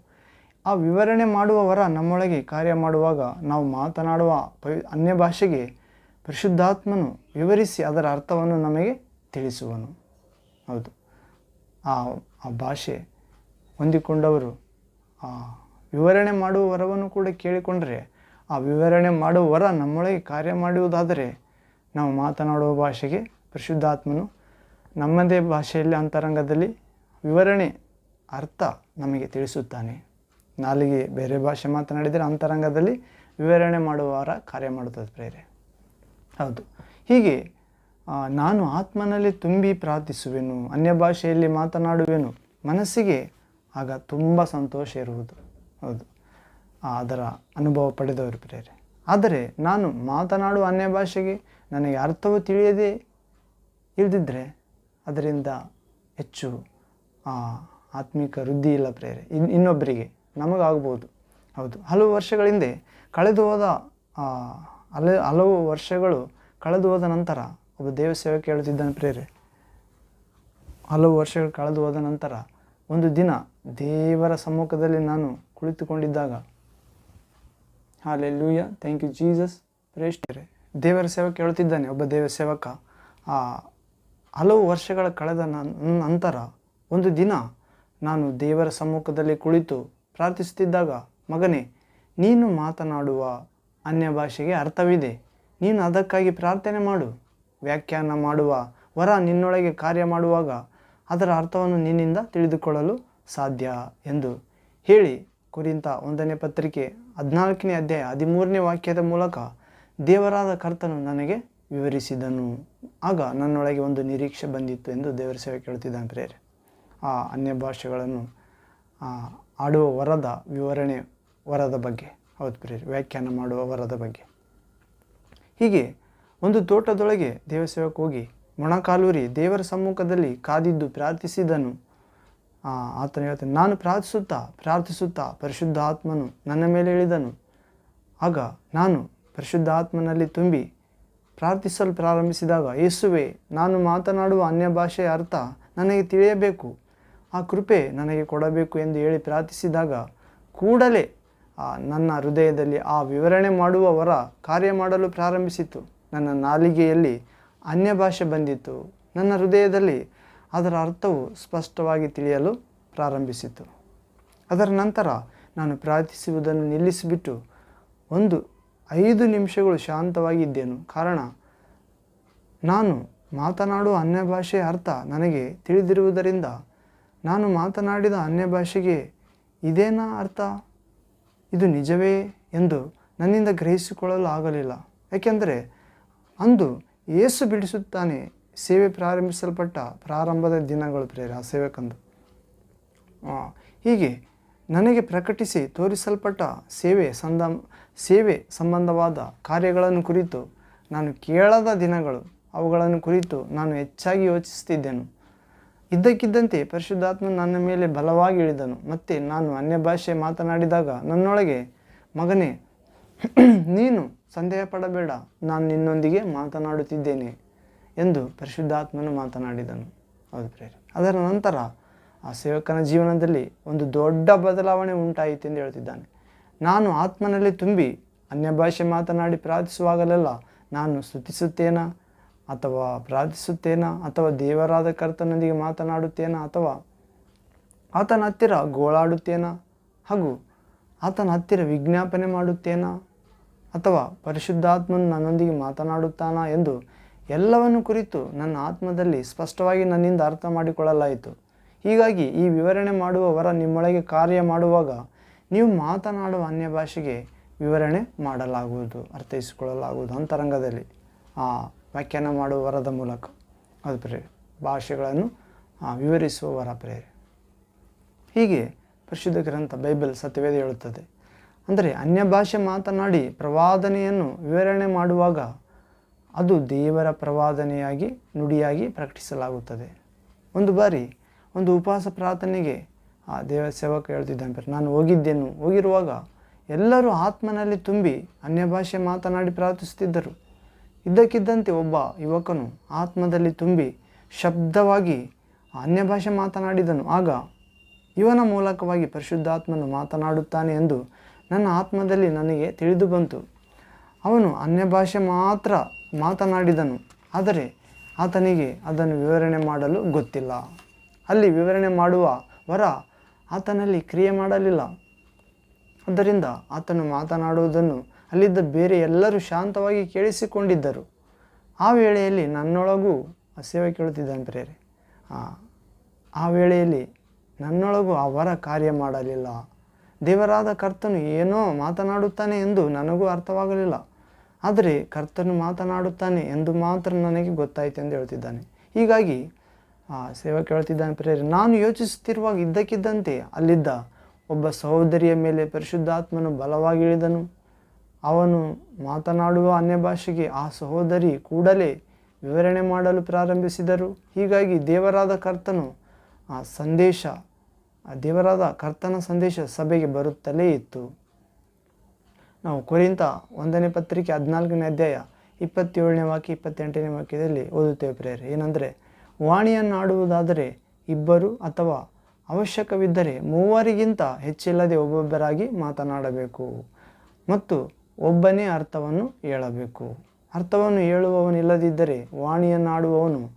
ಆ ವಿವರಣೆ ಮಾಡುವ ವರ ನಮ್ಮೊಳಗೆ ಕಾರ್ಯ ಮಾಡುವಾಗ ನಾವು ಮಾತನಾಡುವ ಪವಿ, ಅನ್ಯ ಭಾಷೆಗೆ ಪರಿಶುದ್ಧಾತ್ಮನು ವಿವರಿಸಿ ಅದರ ಅರ್ಥವನ್ನು ನಮಗೆ ತಿಳಿಸುವನು. ಹೌದು. ಆ ಆ ಭಾಷೆ ಹೊಂದಿಕೊಂಡವರು ವಿವರಣೆ ಮಾಡುವ ವರವನ್ನು ಕೂಡ ಕೇಳಿಕೊಂಡರೆ ಆ ವಿವರಣೆ ಮಾಡುವ ವರ ನಮ್ಮೊಳಗೆ ಕಾರ್ಯ ಮಾಡುವುದಾದರೆ ನಾವು ಮಾತನಾಡುವ ಭಾಷೆಗೆ ಪರಿಶುದ್ಧಾತ್ಮನು ನಮ್ಮದೇ ಭಾಷೆಯಲ್ಲಿ ಅಂತರಂಗದಲ್ಲಿ ವಿವರಣೆ ಅರ್ಥ ನಮಗೆ ತಿಳಿಸುತ್ತಾನೆ. ನಾಲಿಗೆ ಬೇರೆ ಭಾಷೆ ಮಾತನಾಡಿದರೆ ಅಂತರಂಗದಲ್ಲಿ ವಿವರಣೆ ಮಾಡುವವರ ಕಾರ್ಯ ಮಾಡುತ್ತದೆ ಪ್ರೇರೆ ಹೌದು. ಹೀಗೆ ನಾನು ಆತ್ಮನಲ್ಲಿ ತುಂಬಿ ಪ್ರಾರ್ಥಿಸುವೆನು, ಅನ್ಯ ಭಾಷೆಯಲ್ಲಿ ಮಾತನಾಡುವೆನು, ಮನಸ್ಸಿಗೆ ಆಗ ತುಂಬ ಸಂತೋಷ ಇರುವುದು. ಹೌದು. ಅದರ ಅನುಭವ ಪಡೆದವರು ಪ್ರೇರೆ ಆದರೆ ನಾನು ಮಾತನಾಡುವ ಅನ್ಯ ಭಾಷೆಗೆ ನನಗೆ ಅರ್ಥವೂ ತಿಳಿಯದೇ ಇಲ್ದಿದ್ದರೆ ಅದರಿಂದ ಹೆಚ್ಚು ಆತ್ಮಿಕ ವೃದ್ಧಿ ಇಲ್ಲ ಪ್ರೇರೆ ಇನ್, ಇನ್ನೊಬ್ಬರಿಗೆ ನಮಗಾಗ್ಬೋದು. ಹೌದು. ಹಲವು ವರ್ಷಗಳ ಹಿಂದೆ ಕಳೆದು ಹೋದ ಹಲ, ಹಲವು ವರ್ಷಗಳು ಕಳೆದು ಹೋದ ನಂತರ ಒಬ್ಬ ದೇವ ಸೇವೆ ಕೇಳುತ್ತಿದ್ದಾನೆ ಪ್ರೇರೆ ಹಲವು ವರ್ಷಗಳು ಕಳೆದು ಹೋದ ನಂತರ ಒಂದು ದಿನ ದೇವರ ಸಮ್ಮುಖದಲ್ಲಿ ನಾನು ಕುಳಿತುಕೊಂಡಿದ್ದಾಗ ಹಾಲೆಲ್ಲೂಯ ಥ್ಯಾಂಕ್ ಯು ಜೀಸಸ್ ಪ್ರೇಷ್ಠರೆ ದೇವರ ಸೇವಕ ಹೇಳುತ್ತಿದ್ದಾನೆ ಒಬ್ಬ ದೇವರ ಸೇವಕ. ಹಲವು ವರ್ಷಗಳ ಕಳೆದ ನಂತರ ಒಂದು ದಿನ ನಾನು ದೇವರ ಸಮ್ಮುಖದಲ್ಲಿ ಕುಳಿತು ಪ್ರಾರ್ಥಿಸುತ್ತಿದ್ದಾಗ, ಮಗನೇ, ನೀನು ಮಾತನಾಡುವ ಅನ್ಯ ಭಾಷೆಗೆ ಅರ್ಥವಿದೆ. ನೀನು ಅದಕ್ಕಾಗಿ ಪ್ರಾರ್ಥನೆ ಮಾಡು. ವ್ಯಾಖ್ಯಾನ ಮಾಡುವ ವರ ನಿನ್ನೊಳಗೆ ಕಾರ್ಯ ಮಾಡುವಾಗ ಅದರ ಅರ್ಥವನ್ನು ನಿನ್ನಿಂದ ತಿಳಿದುಕೊಳ್ಳಲು ಸಾಧ್ಯ ಎಂದು ಹೇಳಿ ಕುರಿತ ಒಂದನೇ ಪತ್ರಿಕೆ ಹದಿನಾಲ್ಕನೇ ಅಧ್ಯಾಯ ಹದಿಮೂರನೇ ವಾಕ್ಯದ ಮೂಲಕ ದೇವರಾದ ಕರ್ತನು ನನಗೆ ವಿವರಿಸಿದನು. ಆಗ ನನ್ನೊಳಗೆ ಒಂದು ನಿರೀಕ್ಷೆ ಬಂದಿತ್ತು ಎಂದು ದೇವರ ಸೇವೆ ಕೇಳುತ್ತಿದ್ದಾನೆ ಪ್ರೇರೆ ಆ ಅನ್ಯ ಭಾಷೆಗಳನ್ನು ಆಡುವ ವರದ ವಿವರಣೆ ವರದ ಬಗ್ಗೆ. ಹೌದು ಪ್ರೇರೆ ವ್ಯಾಖ್ಯಾನ ಮಾಡುವ ವರದ ಬಗ್ಗೆ. ಹೀಗೆ ಒಂದು ತೋಟದೊಳಗೆ ದೇವಸೇವಕ್ಕೆ ಹೋಗಿ ಮೊಣಕಾಲೂರಿ ದೇವರ ಸಮ್ಮುಖದಲ್ಲಿ ಕಾದಿದ್ದು ಪ್ರಾರ್ಥಿಸಿದನು. ಆತನು ಹೇಳ್ತಾನೆ. ನಾನು ಪ್ರಾರ್ಥಿಸುತ್ತಾ ಪ್ರಾರ್ಥಿಸುತ್ತಾ ಪರಿಶುದ್ಧ ಆತ್ಮನು ನನ್ನ ಮೇಲೆ ಇಳಿದನು. ಆಗ ನಾನು ಪರಿಶುದ್ಧ ಆತ್ಮನಲ್ಲಿ ತುಂಬಿ ಪ್ರಾರ್ಥಿಸಲು ಪ್ರಾರಂಭಿಸಿದಾಗ, ಯೇಸುವೆ, ನಾನು ಮಾತನಾಡುವ ಅನ್ಯ ಭಾಷೆಯ ಅರ್ಥ ನನಗೆ ತಿಳಿಯಬೇಕು. ಆ ಕೃಪೆ ನನಗೆ ಕೊಡಬೇಕು ಎಂದು ಹೇಳಿ ಪ್ರಾರ್ಥಿಸಿದಾಗ, ಕೂಡಲೇ ನನ್ನ ಹೃದಯದಲ್ಲಿ ಆ ವಿವರಣೆ ಮಾಡುವ ವರ ಕಾರ್ಯ ಮಾಡಲು ಪ್ರಾರಂಭಿಸಿತು. ನನ್ನ ನಾಲಿಗೆಯಲ್ಲಿ ಅನ್ಯ ಭಾಷೆ ಬಂದಿತ್ತು. ನನ್ನ ಹೃದಯದಲ್ಲಿ ಅದರ ಅರ್ಥವು ಸ್ಪಷ್ಟವಾಗಿ ತಿಳಿಯಲು ಪ್ರಾರಂಭಿಸಿತು. ಅದರ ನಂತರ ನಾನು ಪ್ರಾರ್ಥಿಸುವುದನ್ನು ನಿಲ್ಲಿಸಿಬಿಟ್ಟು ಒಂದು ಐದು ನಿಮಿಷಗಳು ಶಾಂತವಾಗಿದ್ದೇನು. ಕಾರಣ, ನಾನು ಮಾತನಾಡುವ ಅನ್ಯ ಭಾಷೆಯ ಅರ್ಥ ನನಗೆ ತಿಳಿದಿರುವುದರಿಂದ ನಾನು ಮಾತನಾಡಿದ ಅನ್ಯ ಭಾಷೆಗೆ ಇದೇನಾ ಅರ್ಥ? ಇದು ನಿಜವೇ ಎಂದು ನನ್ನಿಂದ ಗ್ರಹಿಸಿಕೊಳ್ಳಲು ಆಗಲಿಲ್ಲ ಯಾಕೆಂದರೆ ಅಂದು ಏಸು ಬಿಡಿಸುತ್ತಾನೆ ಸೇವೆ ಪ್ರಾರಂಭಿಸಲ್ಪಟ್ಟ ಪ್ರಾರಂಭದ ದಿನಗಳು ಪ್ರೇರ ಸೇವೆಕಂದು. ಹೀಗೆ ನನಗೆ ಪ್ರಕಟಿಸಿ ತೋರಿಸಲ್ಪಟ್ಟ ಸೇವೆ ಸಂದ, ಸೇವೆ ಸಂಬಂಧವಾದ ಕಾರ್ಯಗಳನ್ನು ಕುರಿತು ನಾನು ಕೇಳದ ದಿನಗಳು ಅವುಗಳನ್ನು ಕುರಿತು ನಾನು ಹೆಚ್ಚಾಗಿ ಯೋಚಿಸುತ್ತಿದ್ದೆನು. ಇದ್ದಕ್ಕಿದ್ದಂತೆ ಪರಿಶುದ್ಧಾತ್ಮ ನನ್ನ ಮೇಲೆ ಬಲವಾಗಿ ಇಳಿದನು. ಮತ್ತು ನಾನು ಅನ್ಯ ಭಾಷೆ ಮಾತನಾಡಿದಾಗ ನನ್ನೊಳಗೆ, ಮಗನೇ, ನೀನು ಸಂದೇಹ ಪಡಬೇಡ ನಾನು ನಿನ್ನೊಂದಿಗೆ ಮಾತನಾಡುತ್ತಿದ್ದೇನೆ. ಎಂದು ಪರಿಶುದ್ಧಾತ್ಮನು ಮಾತನಾಡಿದನು. ಹೌದು ಪ್ರೇರಿ ಅದರ ನಂತರ ಆ ಸೇವಕನ ಜೀವನದಲ್ಲಿ ಒಂದು ದೊಡ್ಡ ಬದಲಾವಣೆ ಉಂಟಾಯಿತು ಎಂದು ಹೇಳ್ತಿದ್ದಾನೆ ನಾನು ಆತ್ಮನಲ್ಲಿ ತುಂಬಿ ಅನ್ಯ ಭಾಷೆ ಮಾತನಾಡಿ ಪ್ರಾರ್ಥಿಸುವಾಗಲೆಲ್ಲ ನಾನು ಸ್ತುತಿಸುತ್ತೇನಾ ಅಥವಾ ಪ್ರಾರ್ಥಿಸುತ್ತೇನಾ ಅಥವಾ ದೇವರಾದ ಕರ್ತನೊಂದಿಗೆ ಮಾತನಾಡುತ್ತೇನಾ ಅಥವಾ ಆತನ ಹತ್ತಿರ ಗೋಳಾಡುತ್ತೇನಾ ಹಾಗೂ ಆತನ ಹತ್ತಿರ ವಿಜ್ಞಾಪನೆ ಮಾಡುತ್ತೇನಾ ಅಥವಾ ಪರಿಶುದ್ಧಾತ್ಮನು ನನ್ನೊಂದಿಗೆ ಮಾತನಾಡುತ್ತಾನಾ ಎಂದು ಎಲ್ಲವನ್ನು ಕುರಿತು ನನ್ನ ಆತ್ಮದಲ್ಲಿ ಸ್ಪಷ್ಟವಾಗಿ ನನ್ನಿಂದ ಅರ್ಥ ಮಾಡಿಕೊಳ್ಳಲಾಯಿತು. ಹೀಗಾಗಿ ಈ ವಿವರಣೆ ಮಾಡುವವರ ನಿಮ್ಮೊಳಗೆ ಕಾರ್ಯ ಮಾಡುವಾಗ ನೀವು ಮಾತನಾಡುವ ಅನ್ಯ ಭಾಷೆಗೆ ವಿವರಣೆ ಮಾಡಲಾಗುವುದು, ಅರ್ಥೈಸಿಕೊಳ್ಳಲಾಗುವುದು ಅಂತರಂಗದಲ್ಲಿ. ಆ ವ್ಯಾಖ್ಯಾನ ಮಾಡುವವರದ ಮೂಲಕ ಅದು ಪ್ರೇರೆ, ಭಾಷೆಗಳನ್ನು ವಿವರಿಸುವವರ ವಿವರಿಸುವ ವರ ಪ್ರೇರೆ. ಹೀಗೆ ಪರಿಶುದ್ಧ ಗ್ರಂಥ ಬೈಬಲ್ ಸತ್ಯವೇದ ಹೇಳುತ್ತದೆ. ಅಂದರೆ ಅನ್ಯ ಭಾಷೆ ಮಾತನಾಡಿ ಪ್ರವಾದನೆಯನ್ನು ವಿವರಣೆ ಮಾಡುವಾಗ ಅದು ದೇವರ ಪ್ರವಾದನೆಯಾಗಿ, ನುಡಿಯಾಗಿ ಪ್ರಕಟಿಸಲಾಗುತ್ತದೆ. ಒಂದು ಬಾರಿ ಒಂದು ಉಪವಾಸ ಪ್ರಾರ್ಥನೆಗೆ ಆ ದೇವ ಸೇವಕ ಹೇಳ್ತಿದ್ದಾನೆ ನಾನು ಹೋಗಿದ್ದೆನು? ಹೋಗಿರುವಾಗ ಎಲ್ಲರೂ ಆತ್ಮನಲ್ಲಿ ತುಂಬಿ ಅನ್ಯ ಭಾಷೆ ಮಾತನಾಡಿ ಪ್ರಾರ್ಥಿಸುತ್ತಿದ್ದರು. ಇದ್ದಕ್ಕಿದ್ದಂತೆ ಒಬ್ಬ ಯುವಕನು ಆತ್ಮದಲ್ಲಿ ತುಂಬಿ ಶಬ್ದವಾಗಿ ಅನ್ಯ ಭಾಷೆ ಮಾತನಾಡಿದನು. ಆಗ ಇವನ ಮೂಲಕವಾಗಿ ಪರಿಶುದ್ಧಾತ್ಮನು ಮಾತನಾಡುತ್ತಾನೆ ಎಂದು ನನ್ನ ಆತ್ಮದಲ್ಲಿ ನನಗೆ ತಿಳಿದು ಬಂತು. ಅವನು ಅನ್ಯ ಭಾಷೆ ಮಾತ್ರ ಮಾತನಾಡಿದನು. ಆದರೆ ಆತನಿಗೆ ಅದನ್ನು ವಿವರಣೆ ಮಾಡಲು ಗೊತ್ತಿಲ್ಲ. ಅಲ್ಲಿ ವಿವರಣೆ ಮಾಡುವ ವರ ಆತನಲ್ಲಿ ಕ್ರಿಯೆ ಮಾಡಲಿಲ್ಲ. ಆದ್ದರಿಂದ ಆತನು ಮಾತನಾಡುವುದನ್ನು ಅಲ್ಲಿದ್ದ ಬೇರೆ ಎಲ್ಲರೂ ಶಾಂತವಾಗಿ ಕೇಳಿಸಿಕೊಂಡಿದ್ದರು. ಆ ವೇಳೆಯಲ್ಲಿ ನನ್ನೊಳಗೂ ಆ ಸೇವೆ ಕೇಳುತ್ತಿದ್ದಾನೆ ಪ್ರೇರೆ ಆ ಆ ವೇಳೆಯಲ್ಲಿ ನನ್ನೊಳಗೂ ಆ ವರ ಕಾರ್ಯ ಮಾಡಲಿಲ್ಲ. ದೇವರಾದ ಕರ್ತನು ಏನೋ ಮಾತನಾಡುತ್ತಾನೆ ಎಂದು ನನಗೂ ಅರ್ಥವಾಗಲಿಲ್ಲ. ಆದರೆ ಕರ್ತನು ಮಾತನಾಡುತ್ತಾನೆ ಎಂದು ಮಾತ್ರ ನನಗೆ ಗೊತ್ತಾಯಿತು ಎಂದು ಹೇಳ್ತಿದ್ದಾನೆ. ಹೀಗಾಗಿ, ಆ, ಸೇವಕ ಹೇಳ್ತಿದ್ದಾನೆ ಪ್ರೇರಿ ನಾನು ಯೋಚಿಸುತ್ತಿರುವಾಗ ಇದ್ದಕ್ಕಿದ್ದಂತೆ ಅಲ್ಲಿದ್ದ ಒಬ್ಬ ಸಹೋದರಿಯ ಮೇಲೆ ಪರಿಶುದ್ಧಾತ್ಮನು ಬಲವಾಗಿ ಇಳಿದನು. ಅವನು ಮಾತನಾಡುವ ಅನ್ಯ ಭಾಷೆಗೆ ಆ ಸಹೋದರಿ ಕೂಡಲೇ ವಿವರಣೆ ಮಾಡಲು ಪ್ರಾರಂಭಿಸಿದರು. ಹೀಗಾಗಿ ದೇವರಾದ ಕರ್ತನು, ಆ ಸಂದೇಶ, ಆ ದೇವರಾದ ಕರ್ತನ ಸಂದೇಶ ಸಭೆಗೆ ಬರುತ್ತಲೇ ಇತ್ತು. ನಾವು ಕುರಿತ ಒಂದನೇ ಪತ್ರಿಕೆ ಹದಿನಾಲ್ಕನೇ ಅಧ್ಯಾಯ ಇಪ್ಪತ್ತೇಳನೇ ವಾಕ್ಯ, ಇಪ್ಪತ್ತೆಂಟನೇ ವಾಕ್ಯದಲ್ಲಿ ಓದುತ್ತೇವೆ ಪ್ರೇರೆ ಏನಂದರೆ, ವಾಣಿಯನ್ನಾಡುವುದಾದರೆ ಇಬ್ಬರು ಅಥವಾ ಅವಶ್ಯಕವಿದ್ದರೆ ಮೂವರಿಗಿಂತ ಹೆಚ್ಚಿಲ್ಲದೆ ಒಬ್ಬೊಬ್ಬರಾಗಿ ಮಾತನಾಡಬೇಕು ಮತ್ತು ಒಬ್ಬನೇ ಅರ್ಥವನ್ನು ಹೇಳಬೇಕು. ಅರ್ಥವನ್ನು ಹೇಳುವವನಿಲ್ಲದಿದ್ದರೆ ವಾಣಿಯನ್ನಾಡುವವನು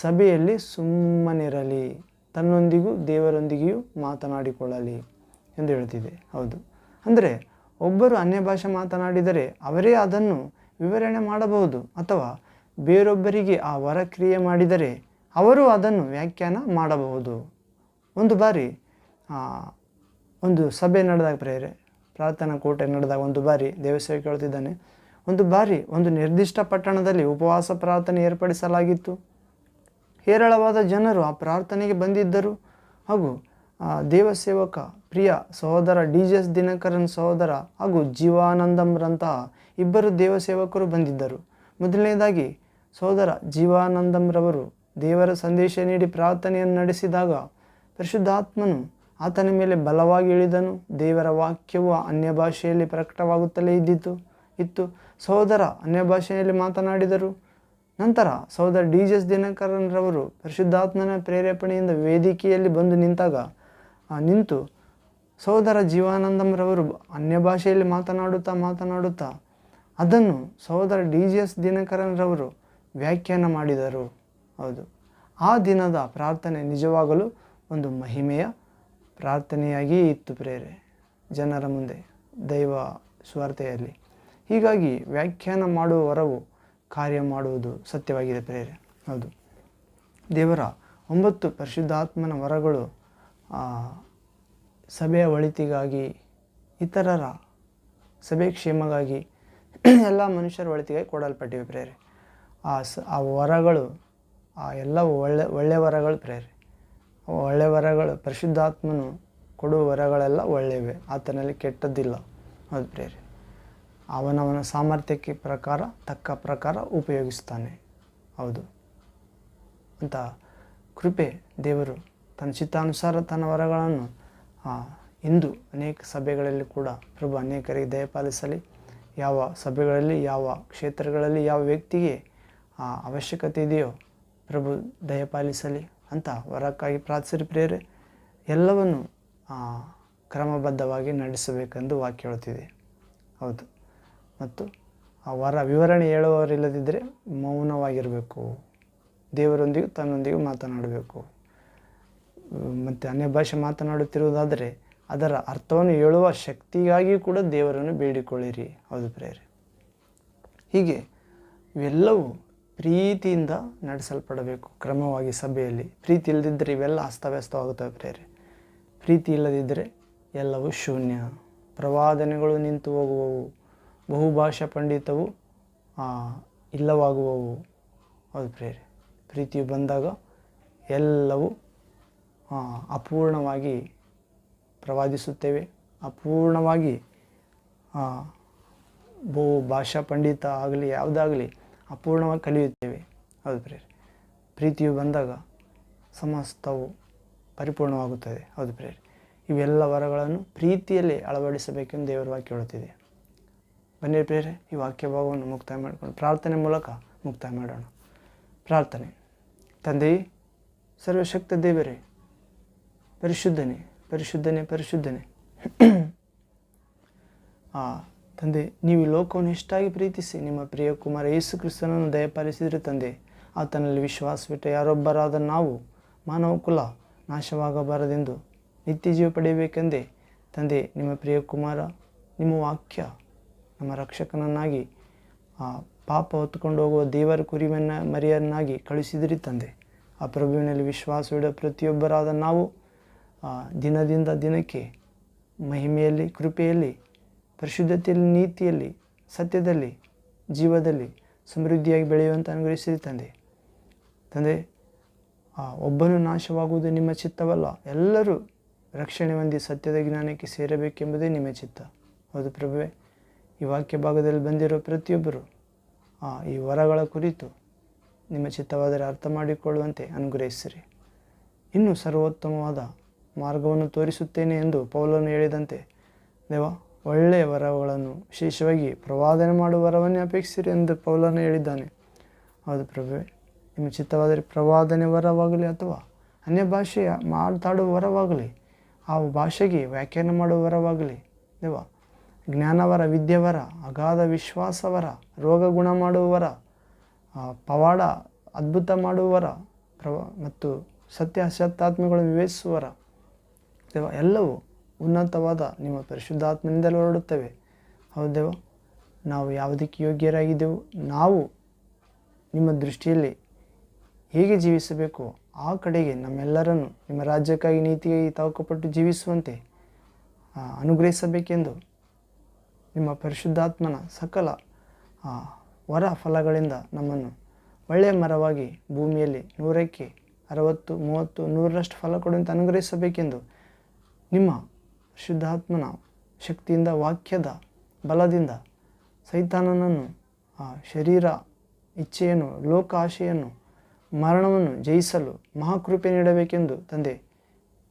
ಸಭೆಯಲ್ಲಿ ಸುಮ್ಮನಿರಲಿ, ತನ್ನೊಂದಿಗೂ ದೇವರೊಂದಿಗೆಯೂ ಮಾತನಾಡಿಕೊಳ್ಳಲಿ ಎಂದು ಹೇಳ್ತಿದೆ. ಹೌದು. ಅಂದರೆ ಒಬ್ಬರು ಅನ್ಯ ಭಾಷೆ ಮಾತನಾಡಿದರೆ ಅವರೇ ಅದನ್ನು ವಿವರಣೆ ಮಾಡಬಹುದು ಅಥವಾ ಬೇರೊಬ್ಬರಿಗೆ ಆ ವರ ಕ್ರಿಯೆ ಮಾಡಿದರೆ ಅವರು ಅದನ್ನು ವ್ಯಾಖ್ಯಾನ ಮಾಡಬಹುದು. ಒಂದು ಬಾರಿ ಒಂದು ಸಭೆ ನಡೆದಾಗ ಪ್ರೇರೆ, ಪ್ರಾರ್ಥನಾ ಕೋಟೆ ನಡೆದಾಗ ಒಂದು ಬಾರಿ ದೇವಸ್ಥೆ ಕೇಳ್ತಿದ್ದಾನೆ. ಒಂದು ಬಾರಿ ಒಂದು ನಿರ್ದಿಷ್ಟ ಪಟ್ಟಣದಲ್ಲಿ ಉಪವಾಸ ಪ್ರಾರ್ಥನೆ ಏರ್ಪಡಿಸಲಾಗಿತ್ತು. ಹೇರಳವಾದ ಜನರು ಆ ಪ್ರಾರ್ಥನೆಗೆ ಬಂದಿದ್ದರು. ಹಾಗೂ ದೇವಸೇವಕ ಪ್ರಿಯ ಸಹೋದರ ಡಿ ಜಿ ಎಸ್ ದಿನಕರನ್ ಸಹೋದರ ಹಾಗೂ ಜೀವಾನಂದಂರಂತಹ ಇಬ್ಬರು ದೇವಸೇವಕರು ಬಂದಿದ್ದರು. ಮೊದಲನೇದಾಗಿ, ಸಹೋದರ ಜೀವಾನಂದಂರವರು ದೇವರ ಸಂದೇಶ ನೀಡಿ ಪ್ರಾರ್ಥನೆಯನ್ನು ನಡೆಸಿದಾಗ ಪರಿಶುದ್ಧಾತ್ಮನು ಆತನ ಮೇಲೆ ಬಲವಾಗಿ ಇಳಿದನು. ದೇವರ ವಾಕ್ಯವು ಅನ್ಯ ಭಾಷೆಯಲ್ಲಿ ಪ್ರಕಟವಾಗುತ್ತಲೇ ಇದ್ದಿತು. ಇತ್ತು. ಸಹೋದರ ಅನ್ಯ ಭಾಷೆಯಲ್ಲಿ ಮಾತನಾಡಿದರು. ನಂತರ ಸಹೋದರ ಡಿ ಜಿ ಎಸ್ ದಿನಕರನ್ರವರು ಪರಿಶುದ್ಧಾತ್ಮನ ಪ್ರೇರೇಪಣೆಯಿಂದ ವೇದಿಕೆಯಲ್ಲಿ ಬಂದು ನಿಂತಾಗ ನಿಂತು ಸಹೋದರ ಜೀವಾನಂದಂರವರು ಅನ್ಯ ಭಾಷೆಯಲ್ಲಿ ಮಾತನಾಡುತ್ತಾ ಮಾತನಾಡುತ್ತಾ ಅದನ್ನು ಸಹೋದರ ಡಿ ಜಿ ಎಸ್ ದಿನಕರನ್ರವರು ವ್ಯಾಖ್ಯಾನ ಮಾಡಿದರು. ಹೌದು. ಆ ದಿನದ ಪ್ರಾರ್ಥನೆ ನಿಜವಾಗಲು ಒಂದು ಮಹಿಮೆಯ ಪ್ರಾರ್ಥನೆಯಾಗಿ ಇತ್ತು ಪ್ರೇರೆ. ಜನರ ಮುಂದೆ ದೈವ ಸ್ವಾರ್ಥೆಯಲ್ಲಿ ಹೀಗಾಗಿ ವ್ಯಾಖ್ಯಾನ ಮಾಡುವ ವರವು ಕಾರ್ಯ ಮಾಡುವುದು ಸತ್ಯವಾಗಿದೆ ಪ್ರೇರೆ. ಹೌದು. ದೇವರ ಒಂಬತ್ತು ಪರಿಶುದ್ಧಾತ್ಮನ ವರಗಳು ಸಭೆಯ ಒಳಿತಿಗಾಗಿ, ಇತರರ ಸಭೆ ಕ್ಷೇಮಗಾಗಿ ಎಲ್ಲ ಮನುಷ್ಯರ ಒಳಿತಿಗಾಗಿ ಕೊಡಲ್ಪಟ್ಟಿವೆ ಪ್ರೇರೆ. ಆ ಸ, ಆ ವರಗಳು, ಆ ಎಲ್ಲ ಒಳ್ಳೆ ಒಳ್ಳೆ ವರಗಳು ಪ್ರೇರೆ. ಒಳ್ಳೆ ವರಗಳು, ಪರಿಶುದ್ಧಾತ್ಮನು ಕೊಡುವ ವರಗಳೆಲ್ಲ ಒಳ್ಳೆಯವೆ ಆತನಲ್ಲಿ ಕೆಟ್ಟದ್ದಿಲ್ಲ. ಅದು ಪ್ರೇರೆ. ಅವನವನ ಸಾಮರ್ಥ್ಯಕ್ಕೆ ಪ್ರಕಾರ, ತಕ್ಕ ಪ್ರಕಾರ ಉಪಯೋಗಿಸ್ತಾನೆ. ಹೌದು. ಅಂತ ಕೃಪೆ ದೇವರು ತನ್ನ ಚಿತ್ತಾನುಸಾರ ತನ್ನ ವರಗಳನ್ನು ಇಂದು ಅನೇಕ ಸಭೆಗಳಲ್ಲಿ ಕೂಡ ಪ್ರಭು ಅನೇಕರಿಗೆ ದಯಪಾಲಿಸಲಿ ಯಾವ ಸಭೆಗಳಲ್ಲಿ, ಯಾವ ಕ್ಷೇತ್ರಗಳಲ್ಲಿ, ಯಾವ ವ್ಯಕ್ತಿಗೆ, ಆ, ಅವಶ್ಯಕತೆ ಇದೆಯೋ ಪ್ರಭು ದಯಪಾಲಿಸಲಿ ಅಂತ ವರಕ್ಕಾಗಿ ಪ್ರಾರ್ಥಿಸಿರಿ ಪ್ರೇರೆ ಎಲ್ಲವನ್ನು ಕ್ರಮಬದ್ಧವಾಗಿ ನಡೆಸಬೇಕೆಂದು ವಾಕ್ಯ ಹೇಳುತ್ತಿದೆ. ಹೌದು. ಮತ್ತು ಆ ವರ ವಿವರಣೆ ಹೇಳುವವರಿಲ್ಲದಿದ್ದರೆ ಮೌನವಾಗಿರಬೇಕು. ದೇವರೊಂದಿಗೂ ತನ್ನೊಂದಿಗೂ ಮಾತನಾಡಬೇಕು. ಮತ್ತು ಅನ್ಯ ಭಾಷೆ ಮಾತನಾಡುತ್ತಿರುವುದಾದರೆ ಅದರ ಅರ್ಥವನ್ನು ಹೇಳುವ ಶಕ್ತಿಗಾಗಿ ಕೂಡ ದೇವರನ್ನು ಬೇಡಿಕೊಳ್ಳಿರಿ. ಹೌದು ಪ್ರೇರೆ ಹೀಗೆ ಇವೆಲ್ಲವೂ ಪ್ರೀತಿಯಿಂದ ನಡೆಸಲ್ಪಡಬೇಕು ಕ್ರಮವಾಗಿ ಸಭೆಯಲ್ಲಿ. ಪ್ರೀತಿ ಇಲ್ಲದಿದ್ದರೆ ಇವೆಲ್ಲ ಅಸ್ತವ್ಯಸ್ತವಾಗುತ್ತವೆ ಪ್ರೇರೆ ಪ್ರೀತಿ ಇಲ್ಲದಿದ್ದರೆ ಎಲ್ಲವೂ ಶೂನ್ಯ. ಪ್ರವಾದನೆಗಳು ನಿಂತು ಹೋಗುವವು, ಬಹುಭಾಷಾ ಪಂಡಿತವು ಇಲ್ಲವಾಗುವವು. ಹೌದು ಪ್ರೇರೆ ಪ್ರೀತಿಯು ಬಂದಾಗ ಎಲ್ಲವೂ ಅಪೂರ್ಣವಾಗಿ ಪ್ರವಾದಿಸುತ್ತೇವೆ. ಅಪೂರ್ಣವಾಗಿ ಬಹು ಭಾಷಾ ಪಂಡಿತ ಆಗಲಿ, ಯಾವುದಾಗಲಿ ಅಪೂರ್ಣವಾಗಿ ಕಲಿಯುತ್ತೇವೆ. ಹೌದು ಪ್ರೇರೆ ಪ್ರೀತಿಯು ಬಂದಾಗ ಸಮಸ್ತವು ಪರಿಪೂರ್ಣವಾಗುತ್ತದೆ. ಹೌದು ಪ್ರೇರೆ ಇವೆಲ್ಲ ವರಗಳನ್ನು ಪ್ರೀತಿಯಲ್ಲಿ ಅಳವಡಿಸಬೇಕೆಂದು ದೇವರ ವಾಕ್ಯ ಹೇಳುತ್ತಿದೆ. ಬನ್ನಿ ಪ್ರೇರೆ ಈ ವಾಕ್ಯ ಭಾಗವನ್ನು ಮುಕ್ತಾಯ ಮಾಡಿಕೊಂಡು ಪ್ರಾರ್ಥನೆ ಮೂಲಕ ಮುಕ್ತಾಯ ಮಾಡೋಣ. ಪ್ರಾರ್ಥನೆ. ತಂದೆಯೇ ಸರ್ವಶಕ್ತ ದೇವರೇ ಪರಿಶುದ್ಧನೇ ಪರಿಶುದ್ಧನೇ ಪರಿಶುದ್ಧನೇ. ಆ, ತಂದೆ, ನೀವು ಲೋಕವನ್ನು ಎಷ್ಟಾಗಿ ಪ್ರೀತಿಸಿ, ನಿಮ್ಮ ಪ್ರಿಯ ಕುಮಾರ ಯೇಸು ಕ್ರಿಸ್ತನನ್ನು ದಯಪಾಲಿಸಿದರೆ ತಂದೆ, ಆತನಲ್ಲಿ ವಿಶ್ವಾಸವಿಟ್ಟ ಯಾರೊಬ್ಬರಾದ ನಾವು ಮಾನವ ಕುಲ ನಾಶವಾಗಬಾರದೆಂದು ನಿತ್ಯ ಜೀವ ಪಡೆಯಬೇಕೆಂದೇ, ತಂದೆ, ನಿಮ್ಮ ಪ್ರಿಯ ಕುಮಾರ, ನಿಮ್ಮ ವಾಕ್ಯ ನಮ್ಮ ರಕ್ಷಕನನ್ನಾಗಿ, ಆ, ಪಾಪ ಹೊತ್ಕೊಂಡು ಹೋಗುವ ದೇವರ ಕುರಿವನ್ನ ಮರಿಯನ್ನಾಗಿ ಕಳಿಸಿದಿರಿ ತಂದೆ. ಆ ಪ್ರಭುವಿನಲ್ಲಿ ವಿಶ್ವಾಸವಿಡೋ ಪ್ರತಿಯೊಬ್ಬರಾದ ನಾವು ದಿನದಿಂದ ದಿನಕ್ಕೆ ಮಹಿಮೆಯಲ್ಲಿ, ಕೃಪೆಯಲ್ಲಿ, ಪರಿಶುದ್ಧತೆಯಲ್ಲಿ, ನೀತಿಯಲ್ಲಿ, ಸತ್ಯದಲ್ಲಿ, ಜೀವದಲ್ಲಿ ಸಮೃದ್ಧಿಯಾಗಿ ಬೆಳೆಯುವಂತ ಅನುಗ್ರಹಿಸಿರಿ ತಂದೆ. ತಂದೆ ಒಬ್ಬನು ನಾಶವಾಗುವುದು ನಿಮ್ಮ ಚಿತ್ತವಲ್ಲ. ಎಲ್ಲರೂ ರಕ್ಷಣೆ ಹೊಂದಿ ಸತ್ಯದ ಜ್ಞಾನಕ್ಕೆ ಸೇರಬೇಕೆಂಬುದೇ ನಿಮ್ಮ ಚಿತ್ತ. ಹೌದು ಪ್ರಭುವೆ, ಈ ವಾಕ್ಯ ಭಾಗದಲ್ಲಿ ಬಂದಿರೋ ಪ್ರತಿಯೊಬ್ಬರು ಈ ವರಗಳ ಕುರಿತು ನಿಮ್ಮ ಚಿತ್ತವಾದರೆ ಅರ್ಥ ಮಾಡಿಕೊಳ್ಳುವಂತೆ ಅನುಗ್ರಹಿಸಿರಿ. ಇನ್ನೂ ಸರ್ವೋತ್ತಮವಾದ ಮಾರ್ಗವನ್ನು ತೋರಿಸುತ್ತೇನೆ ಎಂದು ಪೌಲನು ಹೇಳಿದಂತೆ, ದೇವ ಒಳ್ಳೆಯ ವರಗಳನ್ನು ವಿಶೇಷವಾಗಿ ಪ್ರವಾದನೆ ಮಾಡುವ ವರವನ್ನೇ ಅಪೇಕ್ಷಿಸಿರಿ ಎಂದು ಪೌಲನು ಹೇಳಿದ್ದಾನೆ. ಹೌದು ಪ್ರಭು ನಿಮ್ಮ ಚಿತ್ತವಾದರೆ ಪ್ರವಾದನೆ ವರವಾಗಲಿ ಅಥವಾ ಅನ್ಯ ಭಾಷೆಯ ಮಾತಾಡುವ ವರವಾಗಲಿ ಆ ಭಾಷೆಗೆ ವ್ಯಾಖ್ಯಾನ ಮಾಡುವ ವರವಾಗಲಿ, ದೇವ ಜ್ಞಾನವರ ವಿದ್ಯವರ ಅಗಾಧ ವಿಶ್ವಾಸವರ ರೋಗ ಗುಣ ಮಾಡುವವರ ಪವಾಡ ಅದ್ಭುತ ಮಾಡುವವರ ಪ್ರವ, ಮತ್ತು ಸತ್ಯ ಅಸತ್ಯಾತ್ಮಗಳನ್ನು ವಿವೇಚಿಸುವರ ದೇವ, ಎಲ್ಲವೂ ಉನ್ನತವಾದ ನಿಮ್ಮ ಪರಿಶುದ್ಧಾತ್ಮನಿಂದಲೇ ಹೊರಡುತ್ತವೆ. ಹೌದೇವ ದೇವ, ನಾವು ಯಾವುದಕ್ಕೆ ಯೋಗ್ಯರಾಗಿದ್ದೆವು, ನಾವು ನಿಮ್ಮ ದೃಷ್ಟಿಯಲ್ಲಿ ಹೇಗೆ ಜೀವಿಸಬೇಕು ಆ ಕಡೆಗೆ ನಮ್ಮೆಲ್ಲರನ್ನು ನಿಮ್ಮ ರಾಜ್ಯಕ್ಕಾಗಿ ನೀತಿಗಾಗಿ ತಾವುಕಪಟ್ಟು ಜೀವಿಸುವಂತೆ ಅನುಗ್ರಹಿಸಬೇಕೆಂದು ನಿಮ್ಮ ಪರಿಶುದ್ಧಾತ್ಮನ ಸಕಲ ವರ ಫಲಗಳಿಂದ ನಮ್ಮನ್ನು ಒಳ್ಳೆಯ ಮರವಾಗಿ ಭೂಮಿಯಲ್ಲಿ ನೂರಕ್ಕೆ ಅರವತ್ತು, ಮೂವತ್ತು, ನೂರರಷ್ಟು ಫಲ ಕೊಡುವಂತೆ ಅನುಗ್ರಹಿಸಬೇಕೆಂದು ನಿಮ್ಮ ಶುದ್ಧಾತ್ಮನ ಶಕ್ತಿಯಿಂದ ವಾಕ್ಯದ ಬಲದಿಂದ ಸೈತಾನನನ್ನು ಆ ಶರೀರ ಇಚ್ಛೆಯನ್ನು ಲೋಕ ಆಶೆಯನ್ನು ಮರಣವನ್ನು ಜಯಿಸಲು ಮಹಾಕೃಪೆ ನೀಡಬೇಕೆಂದು ತಂದೆ.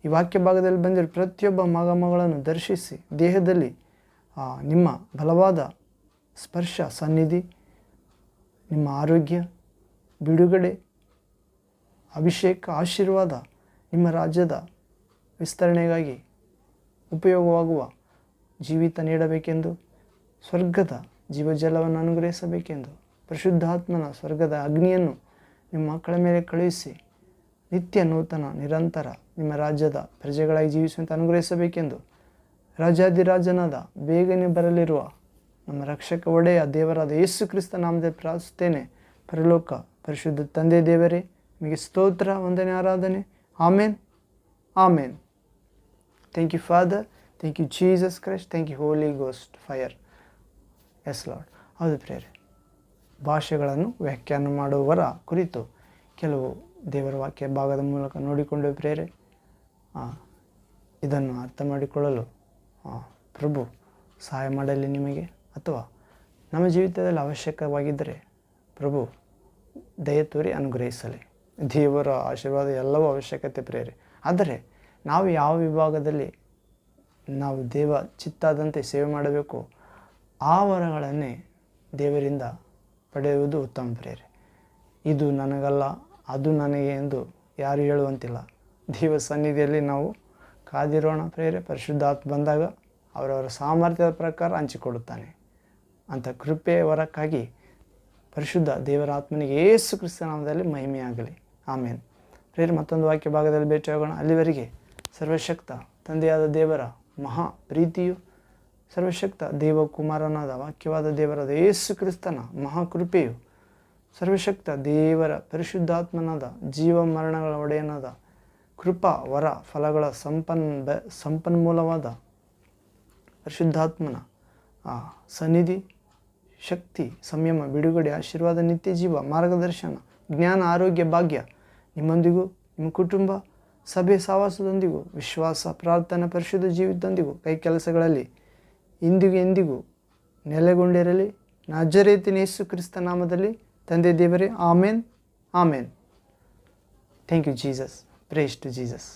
ಈ ವಾಕ್ಯ ಭಾಗದಲ್ಲಿ ಬಂದಿರೋ ಪ್ರತಿಯೊಬ್ಬ ಮಗಮಗಳನ್ನು ದರ್ಶಿಸಿ ದೇಹದಲ್ಲಿ ಆ, ನಿಮ್ಮ ಬಲವಾದ ಸ್ಪರ್ಶ ಸನ್ನಿಧಿ ನಿಮ್ಮ ಆರೋಗ್ಯ ಬಿಡುಗಡೆ ಅಭಿಷೇಕ ಆಶೀರ್ವಾದ ನಿಮ್ಮ ರಾಜ್ಯದ ವಿಸ್ತರಣೆಗಾಗಿ ಉಪಯೋಗವಾಗುವ ಜೀವಿತ ನೀಡಬೇಕೆಂದು, ಸ್ವರ್ಗದ ಜೀವಜಲವನ್ನು ಅನುಗ್ರಹಿಸಬೇಕೆಂದು, ಪರಿಶುದ್ಧಾತ್ಮನ ಸ್ವರ್ಗದ ಅಗ್ನಿಯನ್ನು ನಿಮ್ಮ ಮಕ್ಕಳ ಮೇಲೆ ಕಳುಹಿಸಿ, ನಿತ್ಯ ನೂತನ, ನಿರಂತರ ನಿಮ್ಮ ರಾಜ್ಯದ ಪ್ರಜೆಗಳಾಗಿ ಜೀವಿಸುವಂತೆ ಅನುಗ್ರಹಿಸಬೇಕೆಂದು ರಾಜಾದಿರಾಜನಾದ ಬೇಗನೆ ಬರಲಿರುವ ನಮ್ಮ ರಕ್ಷಕ ಒಡೆಯ ದೇವರಾದ ಯೇಸು ಕ್ರಿಸ್ತ ನಾಮದಲ್ಲಿ ಪ್ರಾರ್ಥಿಸುತ್ತೇನೆ. ಪರಲೋಕ ಪರಿಶುದ್ಧ ತಂದೆ ದೇವರೇ, ನಿಮಗೆ ಸ್ತೋತ್ರ, ವಂದನೆ, ಆರಾಧನೆ. Amen. Amen. Thank you father thank you Jesus Christ thank you holy ghost fire yes Lord ಹೌದು ಪ್ರೇರೆ ಭಾಷೆಗಳನ್ನು ವ್ಯಾಖ್ಯಾನ ಮಾಡುವವರ ಕುರಿತು ಕೆಲವು ದೇವರ ವಾಕ್ಯ ಭಾಗದ ಮೂಲಕ ನೋಡಿಕೊಂಡು ಪ್ರೇರೆ ಇದನ್ನು ಅರ್ಥ ಮಾಡಿಕೊಳ್ಳಲು ಪ್ರಭು ಸಹಾಯ ಮಾಡಲಿ ನಿಮಗೆ. ಅಥವಾ ನಮ್ಮ ಜೀವಿತದಲ್ಲಿ ಅವಶ್ಯಕವಾಗಿದ್ದರೆ ಪ್ರಭು ದಯ ತೋರಿ ಅನುಗ್ರಹಿಸಲಿ. ದೇವರ ಆಶೀರ್ವಾದ ಎಲ್ಲವೂ ಅವಶ್ಯಕತೆ ಪ್ರೇರೆ ಆದರೆ ನಾವು ಯಾವ ವಿಭಾಗದಲ್ಲಿ ನಾವು ದೇವ ಚಿತ್ತಾದಂತೆ ಸೇವೆ ಮಾಡಬೇಕು, ಆ ವರಗಳನ್ನೇ ದೇವರಿಂದ ಪಡೆಯುವುದು ಉತ್ತಮ ಪ್ರೇರೆ. ಇದು ನನಗಲ್ಲ, ಅದು ನನಗೆ ಎಂದು ಯಾರು ಹೇಳುವಂತಿಲ್ಲ. ದೇವ ಸನ್ನಿಧಿಯಲ್ಲಿ ನಾವು ಕಾದಿರೋಣ ಪ್ರೇರೆ. ಪರಿಶುದ್ಧಾತ್ಮ ಬಂದಾಗ ಅವರವರ ಸಾಮರ್ಥ್ಯದ ಪ್ರಕಾರ ಹಂಚಿಕೊಡುತ್ತಾನೆ ಅಂತ ಕೃಪೆಯ ವರಕ್ಕಾಗಿ ಪರಿಶುದ್ಧ ದೇವರ ಆತ್ಮನಿಗೆ ಏಸು ಕ್ರಿಸ್ತ ನಾಮದಲ್ಲಿ ಮಹಿಮೆಯಾಗಲಿ. ಆಮೇಲೆ ಪ್ರೇರೆ, ಮತ್ತೊಂದು ವಾಕ್ಯ ಭಾಗದಲ್ಲಿ ಭೇಟಿಯಾಗೋಣ. ಅಲ್ಲಿವರೆಗೆ ಸರ್ವಶಕ್ತ ತಂದೆಯಾದ ದೇವರ ಮಹಾ ಪ್ರೀತಿಯು ಸರ್ವಶಕ್ತ ದೇವಕುಮಾರನಾದ ವಾಕ್ಯವಾದ ದೇವರಾದ ಯೇಸು ಕ್ರಿಸ್ತನ ಮಹಾಕೃಪೆಯು ಸರ್ವಶಕ್ತ ದೇವರ ಪರಿಶುದ್ಧಾತ್ಮನಾದ ಜೀವ ಮರಣಗಳ ಒಡೆಯನಾದ ಕೃಪಾ ವರ ಫಲಗಳ ಸಂಪನ್ ಸಂಪನ್ಮೂಲವಾದ ಪರಿಶುದ್ಧಾತ್ಮನ ಆ ಸನ್ನಿಧಿ, ಶಕ್ತಿ, ಸಂಯಮ, ಬಿಡುಗಡೆ, ಆಶೀರ್ವಾದ, ನಿತ್ಯ ಜೀವ, ಮಾರ್ಗದರ್ಶನ, ಜ್ಞಾನ, ಆರೋಗ್ಯ, ಭಾಗ್ಯ ನಿಮ್ಮೊಂದಿಗೂ, ನಿಮ್ಮ ಕುಟುಂಬ ಸಭೆ ಸಹವಾಸದೊಂದಿಗೂ ವಿಶ್ವಾಸ, ಪ್ರಾರ್ಥನಾ ಪರಿಶುದ್ಧ ಜೀವಿತದೊಂದಿಗೂ, ಕೈ ಕೆಲಸಗಳಲ್ಲಿ, ಇಂದಿಗೂ ಎಂದಿಗೂ ನೆಲೆಗೊಂಡಿರಲಿ. ನಾಜರೇತಿನ ಯೇಸು ಕ್ರಿಸ್ತ ನಾಮದಲ್ಲಿ, ತಂದೆ ದೇವರೇ, amen amen. Thank you Jesus praise to Jesus